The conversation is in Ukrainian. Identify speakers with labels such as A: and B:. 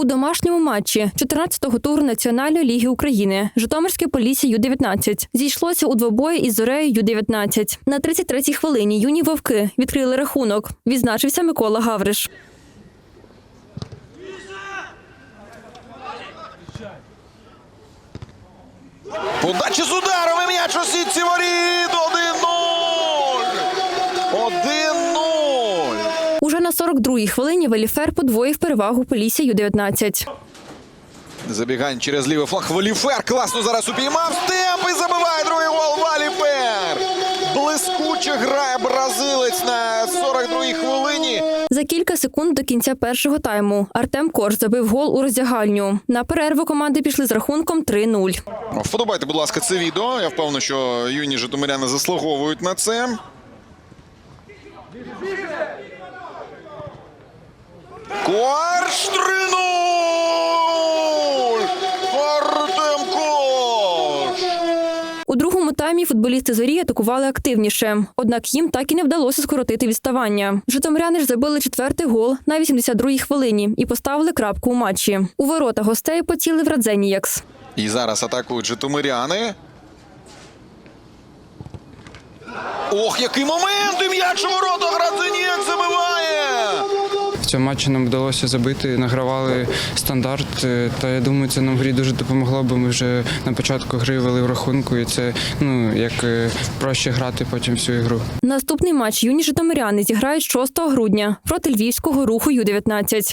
A: У домашньому матчі 14-го туру Національної ліги України Житомирське Полісся Ю-19 зійшлося у двобої із Зорею Ю-19. На 33-й хвилині юні вовки відкрили рахунок. Відзначився Микола Гавриш.
B: Подача з ударом і м'яч у воріт. 1-0.
A: 42-й хвилині Веліфер подвоїв перевагу Полісся Ю-19.
B: Забігань через лівий фланг. Валіфер класно зараз упіймав. Стемп і забиває другий гол. Валіфер. Блискуче грає бразилець на 42-й хвилині.
A: За кілька секунд до кінця першого тайму Артем Корж забив гол у роздягальню. На перерву команди пішли з рахунком 3-0.
B: Вподобайте, будь ласка, це відео. Я впевнений, що юні житомиряни заслуговують на це. Корж 3-0! Артем Корж!
A: У другому таймі футболісти зорі атакували активніше, однак їм так і не вдалося скоротити відставання. Житомиряни ж забили четвертий гол на 82-й хвилині і поставили крапку у матчі. У ворота гостей поцілив Радзеніякс.
B: І зараз атакують житомиряни. Ох, який момент! І м'яч у ворота!
C: В цьому матчі нам вдалося забити, награвали стандарт. е, Та я думаю, це нам грі дуже допомогло, бо ми вже на початку гри вели в рахунку, і це ну як е, проще грати потім всю ігру.
A: Наступний матч юні житомиряни зіграють 6 грудня проти львівського руху Ю-19.